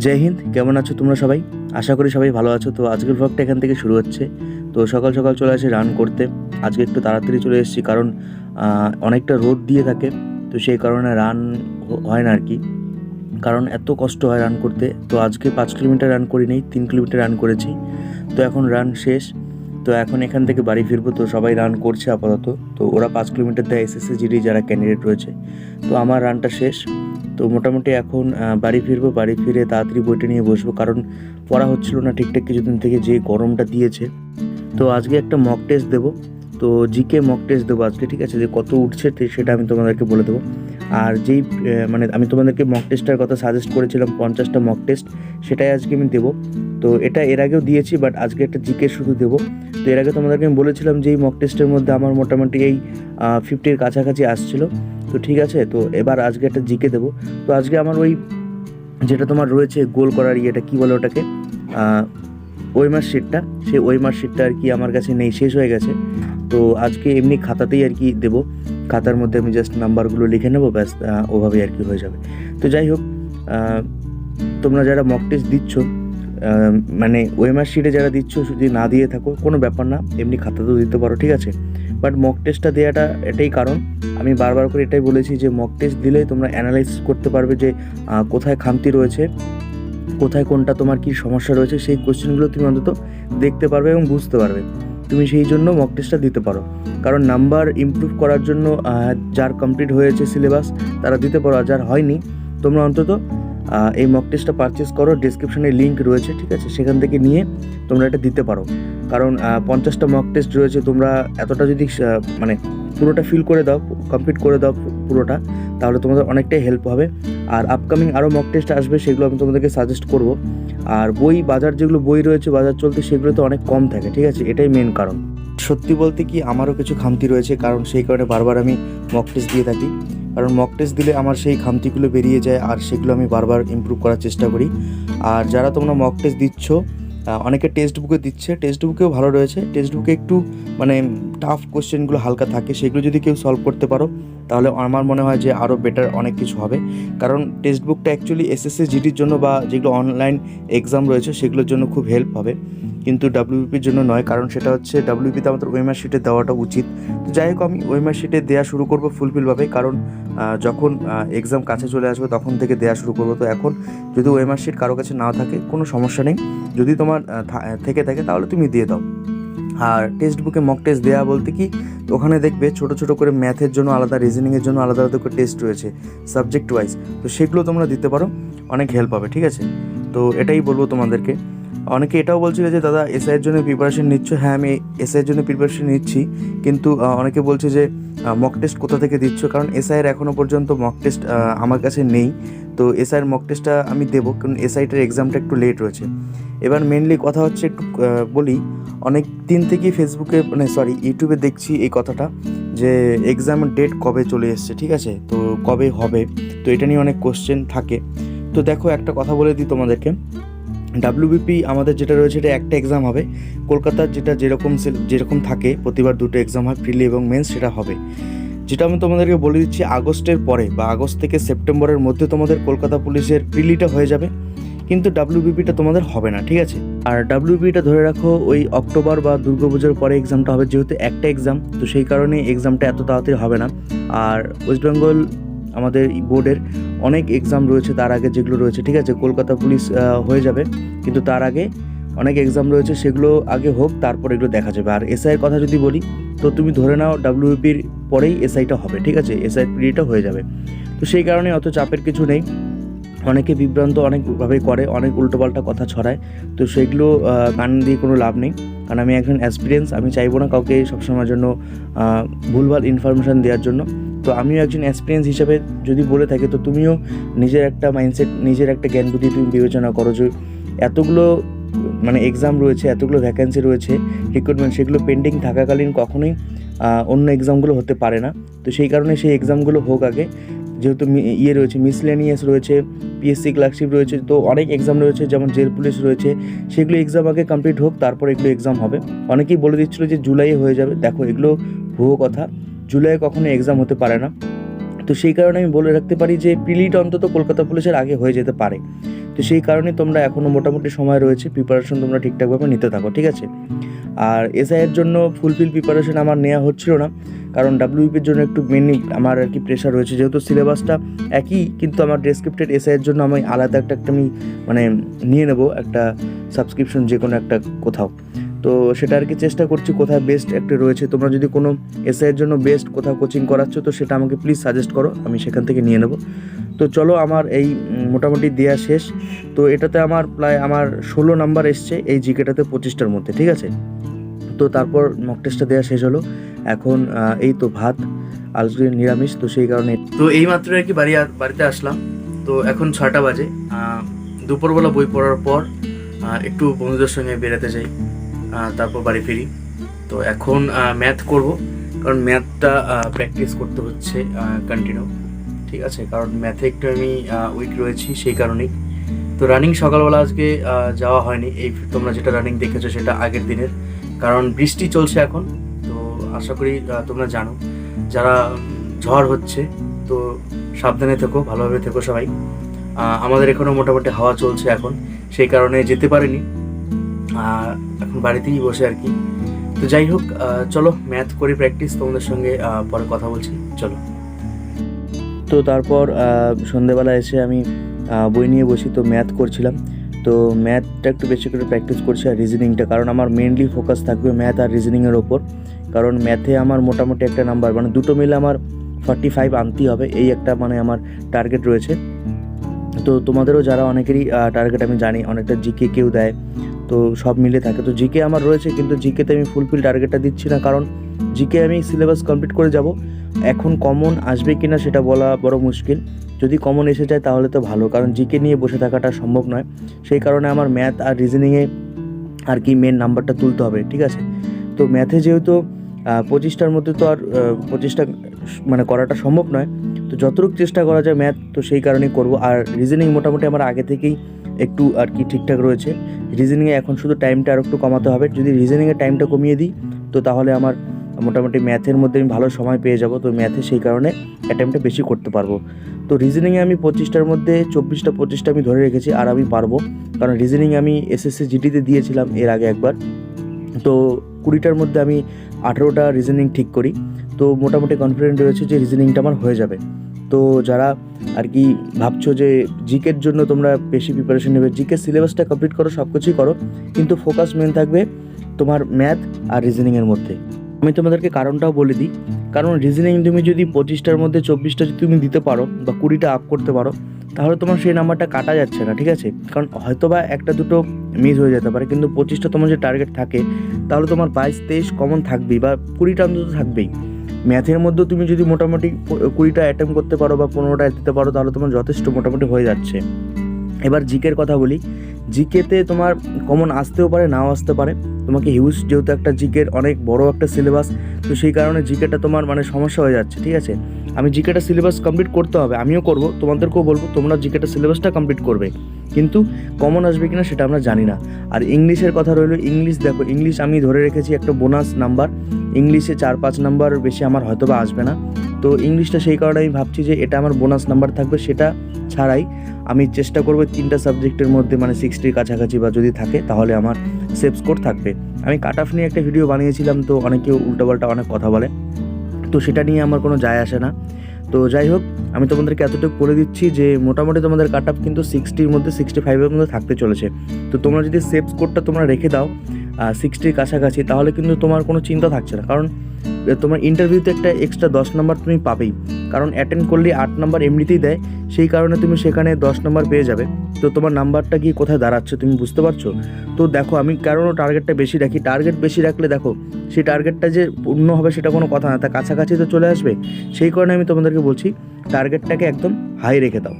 জয় হিন্দ, কেমন আছো তোমরা সবাই? আশা করি সবাই ভালো আছো। তো আজকের ভ্লগটা এখান থেকে শুরু হচ্ছে। তো সকাল সকাল চলে আসি রান করতে। আজকে একটু তাড়াতাড়ি চলে এসেছি কারণ অনেকটা রোদ দিয়ে থাকে। তো সেই কারণে রান হয় না আর কি। কারণ এত কষ্ট হয় রান করতে। তো আজকে পাঁচ কিলোমিটার রান করি নেই, তিন কিলোমিটার রান করেছি। তো এখন রান শেষ। তো এখন এখান থেকে বাড়ি ফিরবো। তো সবাই রান করছে আপাতত। তো ওরা পাঁচ কিলোমিটার দেয় এসএসসি জিডি যারা ক্যান্ডিডেট রয়েছে। তো আমার রানটা শেষ। তো মোটামুটি এখন বাড়ি ফিরবো, বাড়ি ফিরে তাড়াতাড়ি বইটা নিয়ে বসবো, কারণ পড়া হচ্ছিল না ঠিকঠাক কিছুদিন থেকে যে গরমটা দিয়েছে। তো আজকে একটা মক টেস্ট দেবো। তো জিকে মক টেস্ট দেবো আজকে, ঠিক আছে? যে কত উঠছে সেটা আমি তোমাদেরকে বলে দেবো। আর যেই মানে আমি তোমাদেরকে মক টেস্টটার কথা সাজেস্ট করেছিলাম, পঞ্চাশটা মক টেস্ট সেটাই আজকে আমি দেবো। তো এটা এর আগেও দিয়েছি বাট আজকে একটা জিকে শুধু দেবো। তো এর আগে তোমাদেরকে আমি বলেছিলাম যে এই মক টেস্টের মধ্যে আমার মোটামুটি এই ফিফটির কাছাকাছি আসছিল। তো ঠিক আছে, তো এবার আজকে একটা জিকে দেবো। তো আজকে আমার ওই যেটা তোমার রয়েছে গোল করার ইয়েটা, কী বলে ওটাকে? ওয়েমার শিটটা সেই ওয়েমার শিটটা আর কি আমার কাছে নেই, শেষ হয়ে গেছে। তো আজকে এমনি খাতাতেই আর কি দেবো। খাতার মধ্যে আমি জাস্ট নাম্বারগুলো লিখে নেব, ব্যাস ওভাবেই আর কি হয়ে যাবে। তো যাই হোক তোমরা যারা মক টেস্ট দিচ্ছ মানে ওয়েমার শিটে যারা দিচ্ছ, যদি না দিয়ে থাকো, কোনো ব্যাপার না, এমনি খাতাতেও দিতে পারো, ঠিক আছে? বাট মক টেস্টটা দেওয়াটা এটাই কারণ। আমি বারবার করে এটাই বলেছি যে মক টেস্ট দিলে তোমরা অ্যানালাইসিস করতে পারবে যে কোথায় খামতি রয়েছে, কোথায় কোনটা তোমার কি সমস্যা রয়েছে, সেই কোশ্চেনগুলো তুমি অন্তত দেখতে পারবে এবং বুঝতে পারবে। তুমি সেই জন্য মক টেস্টটা দিতে পারো। কারণ নাম্বার ইমপ্রুভ করার জন্য যার কমপ্লিট হয়েছে সিলেবাস তারা দিতে পারো। যার হয়নি, তোমরা অন্তত এই মক টেস্টটা পারচেস করো। ডিসক্রিপশনে লিঙ্ক রয়েছে, ঠিক আছে? সেখান থেকে নিয়ে তোমরা এটা দিতে পারো। কারণ পঞ্চাশটা মক টেস্ট রয়েছে, তোমরা এতটা যদি মানে পুরোটা ফিল করে দাও কমপ্লিট করে দাও পুরোটা, তাহলে তোমাদের অনেকটাই হেল্প হবে। আর আপকামিং আরও মক টেস্ট আসবে, সেগুলো আমি তোমাদেরকে সাজেস্ট করব। আর বই, বাজার যেগুলো বই রয়েছে, বাজার চলতে সেগুলো তো অনেক কম থাকে, ঠিক আছে? এটাই মেন কারণ। সত্যি বলতে কি, আমারও কিছু খামতি রয়েছে, কারণ সেই কারণে বারবার আমি মক টেস্ট দিয়ে থাকি। কারণ মক টেস্ট দিলে আমার সেই খামতিগুলো বেরিয়ে যায়, আর সেগুলো আমি বারবার ইমপ্রুভ করার চেষ্টা করি। আর যারা তোমরা মক টেস্ট দিচ্ছ অনেকে টেক্সট বুকে দিচ্ছে। টেক্সট বুকেও ভালো রয়েছে। টেক্সট বুকে একটু মানে টাফ কোয়েশ্চেনগুলো হালকা থাকে। সেগুলো যদি কেউ সলভ করতে পারো তাহলে আমার মনে হয় যে আরও বেটার অনেক কিছু হবে। কারণ টেক্সট বুকটা অ্যাকচুয়ালি এসএসসি জিডির জন্য বা যেগুলো অনলাইন এক্সাম রয়েছে, সেগুলোর জন্য খুব হেল্প হবে। কিন্তু ডাব্লিউপির জন্য নয়, কারণ সেটা হচ্ছে ডাব্লিউপিতে আমাদের ওয়েমার শিটে দেওয়াটা উচিত। তো যাই হোক, আমি ওয়েমার শিটে দেওয়া শুরু করব ফুলফিলভাবে কারণ যখন এক্সাম কাছে চলে আসবে তখন থেকে দেওয়া শুরু করব। তো এখন যদি ওয়েমার শিট কারও কাছে না থাকে, কোনো সমস্যা নেই। যদি তোমার থেকে থাকে, তাহলে তুমি দিয়ে দাও। আর টেক্সট বুকে মক টেস্ট দেওয়া বলতে কি, ওখানে দেখবে ছোট ছোট করে ম্যাথের জন্য আলাদা রিজনিংয়ের জন্য আলাদা আলাদা করে টেস্ট রয়েছে সাবজেক্ট ওয়াইজ তো সেগুলো তোমরা দিতে পারো, অনেক হেল্প হবে ঠিক আছে? তো এটাই বলব তোমাদেরকে। অনেকে এটাও বলছিল যে, দাদা এসআইয়ের জন্য প্রিপারেশন নিচ্ছ? হ্যাঁ আমি এসআইয়ের জন্য প্রিপারেশন নিচ্ছি, কিন্তু অনেকে বলছে যে মক টেস্ট কোথা থেকে দিচ্ছ? কারণ এসআইয়ের এখনও পর্যন্ত মক টেস্ট আমার কাছে নেই। তো এসআইয়ের মক টেস্টটা আমি দেবো, কারণ এসআইটার এক্সামটা একটু লেট রয়েছে। এবার মেনলি কথা হচ্ছে একটু বলি অনেক দিন থেকেই ফেসবুকে মানে সরি ইউটিউবে দেখছি এই কথাটা যে এক্সামের ডেট কবে চলে এসছে, ঠিক আছে? তো কবে হবে? তো এটা নিয়ে অনেক কোশ্চেন থাকে। তো দেখো, একটা কথা বলে দিই তোমাদেরকে। ডাব্লিউবিপি আমাদের যেটা রয়েছে, এটা একটা এক্সাম হবে। কলকাতার যেটা যেরকম যেরকম থাকে, প্রতিবার দুটো এক্সাম হয় প্রিলি এবং মেন্স সেটা হবে। যেটা আমি তোমাদেরকে বলে দিচ্ছি, আগস্টের পরে বা আগস্ট থেকে সেপ্টেম্বরের মধ্যে তোমাদের কলকাতা পুলিশের প্রিলিটা হয়ে যাবে। কিন্তু ডাব্লিউবিপিটা তোমাদের হবে না, ঠিক আছে? আর ডাব্লিউবিটা ধরে রাখো, ওই অক্টোবর বা দুর্গাপুজোর পরে এক্সামটা হবে, যেহেতু একটা এক্সাম তো সেই কারণে এক্সামটা এত তাড়াতাড়ি হবে না। আর ওয়েস্ট বেঙ্গল আমাদের বোর্ডের অনেক এক্সাম রয়েছে, তার আগে যেগুলো রয়েছে, ঠিক আছে? কলকাতা পুলিশ হয়ে যাবে, কিন্তু তার আগে অনেক এক্সাম রয়েছে, সেগুলো আগে হোক, তারপর এগুলো দেখা যাবে। আর এসআইয়ের কথা যদি বলি, তো তুমি ধরে নাও ডাব্লিউপির পরেই এসআইটা হবে, ঠিক আছে? এসআই পিরিয়ডটা হয়ে যাবে। তো সেই কারণে অত চাপের কিছু নেই। অনেকে বিভ্রান্ত অনেকভাবে করে, অনেক উল্টোপাল্টা কথা ছড়ায়। তো সেগুলো কান দিয়ে কোনো লাভ নেই। কারণ আমি একজন অ্যাক্সপিরিয়েন্স আমি চাইব না কাউকে সবসময়ের জন্য ভুলভাল ইনফরমেশান দেওয়ার জন্য। তো আমিও একজন এক্সপিরিয়েন্স হিসাবে যদি বলে থাকি, তো তুমিও নিজের একটা মাইন্ডসেট নিজের একটা জ্ঞান বুদ্ধি তুমি বিবেচনা করো যে এতগুলো মানে এক্সাম রয়েছে, এতগুলো ভ্যাকেন্সি রয়েছে রিক্রুটমেন্ট সেগুলো পেন্ডিং থাকাকালীন কখনোই অন্য এক্সামগুলো হতে পারে না। তো সেই কারণে সেই এক্সামগুলো হোক আগে। যেহেতু ইয়ে রয়েছে মিসলেনিয়াস রয়েছে পিএসসি ক্লার্কশিপ রয়েছে, তো অনেক এক্সাম রয়েছে, যেমন জেল পুলিশ রয়েছে, সেগুলো এক্সাম আগে কমপ্লিট হোক, তারপর এগুলো এক্সাম হবে। অনেকেই বলে দিচ্ছিল যে জুলাইয়ে হয়ে যাবে। দেখো, এগুলো ভুয়ো কথা। জুলাইয়ে কখনো এক্সাম হতে পারে না। তো সেই কারণে আমি বলে রাখতে পারি যে প্রিলিট অন্তত কলকাতা পুলিশের আগে হয়ে যেতে পারে। তো সেই কারণে তোমরা এখনও মোটামুটি সময় রয়েছে প্রিপারেশন তোমরা ঠিকঠাকভাবে নিতে থাকো, ঠিক আছে? আর এসআইয়ের জন্য ফুলফিল প্রিপারেশন আমার নেওয়া হচ্ছিল না, কারণ ডাব্লিউপির জন্য একটু মেনলি আমার আর কি প্রেশার রয়েছে। যেহেতু সিলেবাসটা একই, কিন্তু আমার ডেসক্রিপ্টেড এসআইয়ের জন্য আমি আলাদা একটা একটা আমি মানে নিয়ে নেব একটা সাবস্ক্রিপশন যে কোনো একটা কোথাও। তো সেটা আর কি চেষ্টা করছি কোথায় বেস্ট একটা রয়েছে। তোমরা যদি কোনো এসআইয়ের জন্য বেস্ট কোথাও কোচিং করাচ্ছ, তো সেটা আমাকে প্লিজ সাজেস্ট করো, আমি সেখান থেকে নিয়ে নেব। তো চলো আমার এই মোটামুটি দেয়া শেষ। তো এটাতে আমার প্রায় আমার ষোলো নাম্বার এসছে এই জিকেটাতে পঁচিশটার মধ্যে, ঠিক আছে? তো তারপর মক টেস্টটা দেওয়া শেষ হলো। এখন এই তো ভাত আজকে নিরামিষ, তো সেই কারণে তো এই মাত্র আর কি বাড়ি বাড়িতে আসলাম। তো এখন ছটা বাজে। দুপুরবেলা বই পড়ার পর একটু বন্ধুদের সঙ্গে বেরাতে যাই। তারপর বাড়ি ফিরি। তো এখন ম্যাথ করব, কারণ ম্যাথটা প্র্যাকটিস করতে হচ্ছে কন্টিনিউ ঠিক আছে? কারণ ম্যাথে একটু আমি উইক রয়েছি, সেই কারণেই। তো রানিং সকালবেলা আজকে যাওয়া হয়নি। এই তোমরা যেটা রানিং দেখেছ, সেটা আগের দিনের। কারণ বৃষ্টি চলছে এখন, তো আশা করি তোমরা জানো। যারা ঝড় হচ্ছে, তো সাবধানে থেকো, ভালোভাবে থেকো সবাই। আমাদের এখানেও মোটামুটি হাওয়া চলছে এখন। সেই কারণে যেতে পারিনি। আহ, এখন বাড়িতেই বসে আর কি। তো যাই হোক চলো ম্যাথ করে প্র্যাকটিস তোমাদের সঙ্গে পরে কথা বলছি। চলো। তো তারপর সন্ধেবেলা এসে আমি বই নিয়ে বসি তো ম্যাথ করছিলাম। তো ম্যাথটা একটু বেশি করে প্র্যাকটিস করছি আর রিজনিংটা কারণ আমার মেনলি ফোকাস থাকবে ম্যাথ আর রিজনিংয়ের ওপর। কারণ ম্যাথে আমার মোটামুটি একটা নাম্বার মানে দুটো মিলে আমার ফর্টি ফাইভ আনতেই হবে এই একটা মানে আমার টার্গেট রয়েছে। তো তোমাদেরও যারা অনেকেরই টার্গেট আমি জানি অনেকটা জিকে কেউ দেয় তো সব মিলে থাকে তো জিকে আমার রয়েছে, কিন্তু জিকেতে আমি ফুলফিল টার্গেটটা দিচ্ছি না, কারণ জিকে আমি সিলেবাস কমপ্লিট করে যাব। এখন কমন আসবে কি না সেটা বলা বড় মুশকিল। যদি কমন এসে যায় তাহলে তো ভালো, কারণ জিকে নিয়ে বসে থাকাটা সম্ভব নয়। সেই কারণে আমার ম্যাথ আর রিজনিংয়ে আর কি মেন নাম্বারটা তুলতে হবে, ঠিক আছে? তো ম্যাথে যেহেতু পঁচিশটার মধ্যে তো আর পঁচিশটা মানে করাটা সম্ভব নয়, তো যতটুকু চেষ্টা করা যায় ম্যাথ তো সেই কারণেই করব। আর রিজনিং মোটামুটি আমার আগে থেকেই একটু আর কি ঠিকঠাক রয়েছে। রিজনিংয়ে এখন শুধু টাইমটা আর একটু কমাতে হবে। যদি রিজনিংয়ের টাইমটা কমিয়ে দিই, তো তাহলে আমার মোটামুটি ম্যাথের মধ্যে আমি ভালো সময় পেয়ে যাব। তো ম্যাথে সেই কারণে অ্যাটেম্পটা বেশি করতে পারব। তো রিজনিংয়ে আমি পঁচিশটার মধ্যে চব্বিশটা, পঁচিশটা আমি ধরে রেখেছি, আর আমি পারব। কারণ রিজনিং আমি এসএসসি জিডিতে দিয়েছিলাম এর আগে একবার। তো কুড়িটার মধ্যে আমি আঠেরোটা রিজনিং ঠিক করি। তো মোটামুটি কনফিডেন্ট রয়েছে যে রিজনিংটা আমার হয়ে যাবে। তো যারা আর কি ভাবছ যে জিকের জন্য তোমরা বেশি প্রিপারেশন নেবে জিকে সিলেবাসটা কমপ্লিট করো সব কিছুই করো, কিন্তু ফোকাস মেন থাকবে তোমার ম্যাথ আর রিজনিংয়ের মধ্যে। আমি তোমাদেরকে কারণটাও বলে দিই, কারণ রিজনিং তুমি যদি পঁচিশটার মধ্যে চব্বিশটা যদি তুমি দিতে পারো বা কুড়িটা আপ করতে পারো, তাহলে তোমার সেই নাম্বারটা কাটা যাচ্ছে না, ঠিক আছে? কারণ হয়তো বা একটা দুটো মিস হয়ে যেতে পারে, কিন্তু পঁচিশটা তোমার যে টার্গেট থাকে, তাহলে তোমার বাইশ, তেইশ কমন থাকবেই বা কুড়িটা অন্তত থাকবেই। ম্যাথের মধ্যে তুমি যদি মোটামুটি কুড়িটা অ্যাটেম্প করতে পারো বা পনেরোটা দিতে পারো, তাহলে তোমার যথেষ্ট মোটামুটি হয়ে যাচ্ছে। এবার জিকের কথা বলি। জিকেতে তোমার কমন আসতেও পারে, নাও আসতে পারে। তোমাকে হিউজ যেহেতু একটা জিকের অনেক বড় একটা সিলেবাস তো সেই কারণে জিকেটা তোমার মানে সমস্যা হয়ে যাচ্ছে, ঠিক আছে? আমি জিকেটা সিলেবাস কমপ্লিট করতে হবে, আমিও করব, তোমাদেরকেও বলব, তোমরা জিকেটা সিলেবাসটা কমপ্লিট করবে। কিন্তু কমন আসবে কিনা সেটা আমরা জানি না। আর ইংলিশের কথা রইল ইংলিশ দেখো ইংলিশ আমি ধরে রেখেছি একটা বোনাস নাম্বার ইংলিশে চার পাঁচ নাম্বার বেশি আমার হয়তো বা আসবে না। তো ইংলিশটা সেই কারণে আমি ভাবছি যে এটা আমার বোনাস নাম্বার থাকবে, সেটা ছাড়াই আমি চেষ্টা করব তিনটা সাবজেক্টের মধ্যে মানে সিক্সটির কাছাকাছি বা যদি থাকে, তাহলে আমার সেফ স্কোর থাকবে। আমি কাট অফ নিয়ে একটা ভিডিও বানিয়েছিলাম, তো অনেকে উল্টোপাল্টা অনেক কথা বলে। তো সেটা নিয়ে আমার কোনো যায় আসে না। তো যাই হোক, আমি তোমাদেরকে এতটুকু বলে দিচ্ছি যে মোটামুটি তোমাদের কাট আপ কিন্তু সিক্সটির মধ্যে সিক্সটি ফাইভের মধ্যে থাকতে চলেছে। তো তোমরা যদি সেভ স্কোরটা তোমরা রেখে দাও সিক্সটির কাছাকাছি, তাহলে কিন্তু তোমার কোনো চিন্তা থাকছে না। কারণ তোমার ইন্টারভিউতে একটা এক্সট্রা দশ নম্বর তুমি পাবেই। কারণ অ্যাটেন্ড করলে আট নম্বর এমনিতেই দেয়, সেই কারণে তুমি সেখানে দশ নম্বর পেয়ে যাবে। তো তোমার নাম্বারটা গিয়ে কোথায় দাঁড়াচ্ছে তুমি বুঝতে পারছ? তো দেখো, আমি কারণ টার্গেটটা বেশি রাখি? টার্গেট বেশি রাখলে দেখো, সেই টার্গেটটা যে পূর্ণ হবে সেটা কোনো কথা না। তার কাছাকাছি তো চলে আসবে, সেই কারণে আমি তোমাদেরকে বলছি টার্গেটটাকে একদম হাই রেখে দাও।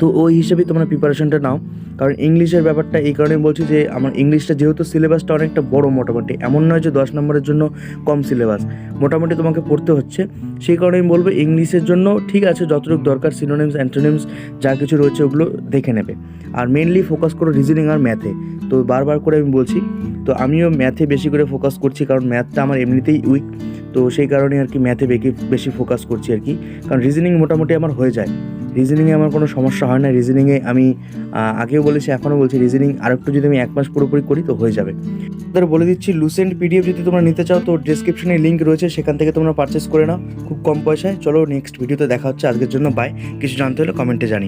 তো ওই হিসেবেই তোমরা প্রিপারেশনটা নাও। কারণ ইংলিশের ব্যাপারটা এই কারণে বলছি যে, আমার ইংলিশটা যেহেতু সিলেবাসটা অনেকটা বড় মোটামুটি, এমন নয় যে দশ নম্বরের জন্য কম সিলেবাস মোটামুটি তোমাকে পড়তে হচ্ছে। সেই কারণে আমি বলব, ইংলিশের জন্য ঠিক আছে, যতটুকু দরকার সিনোনিমস অ্যান্টোনিমস যা কিছু রয়েছে ওগুলো দেখে নেবে। আর মেনলি ফোকাস করো রিজনিং আর ম্যাথে তো বারবার করে আমি বলছি, তো আমিও ম্যাথে বেশি করে ফোকাস করছি, কারণ ম্যাথটা আমার এমনিতেই উইক তো সেই কারণে আর কি ম্যাথে বেশি ফোকাস করছি আর কি। কারণ রিজনিং মোটামুটি আমার হয়ে যায়। রিজনিংয়ে আমার কোনো সমস্যা হয় না রিজনিংয়ে আমি আগেও বলেছি, এখনও বলছি রিজনিং আর একটু যদি আমি এক মাস পুরোপুরি করি তো হয়ে যাবে। তাদের বলে দিচ্ছি লুসেন্ট পিডিএফ যদি তোমরা নিতে চাও তো ডিসক্রিপশনে লিঙ্ক রয়েছে, সেখান থেকে তোমরা পারচেস করে নাও, খুব কম পয়সায়। চলো নেক্সট ভিডিওতে দেখা হচ্ছে, আজকের জন্য বাই কিছু জানতে হলে কমেন্টে জানি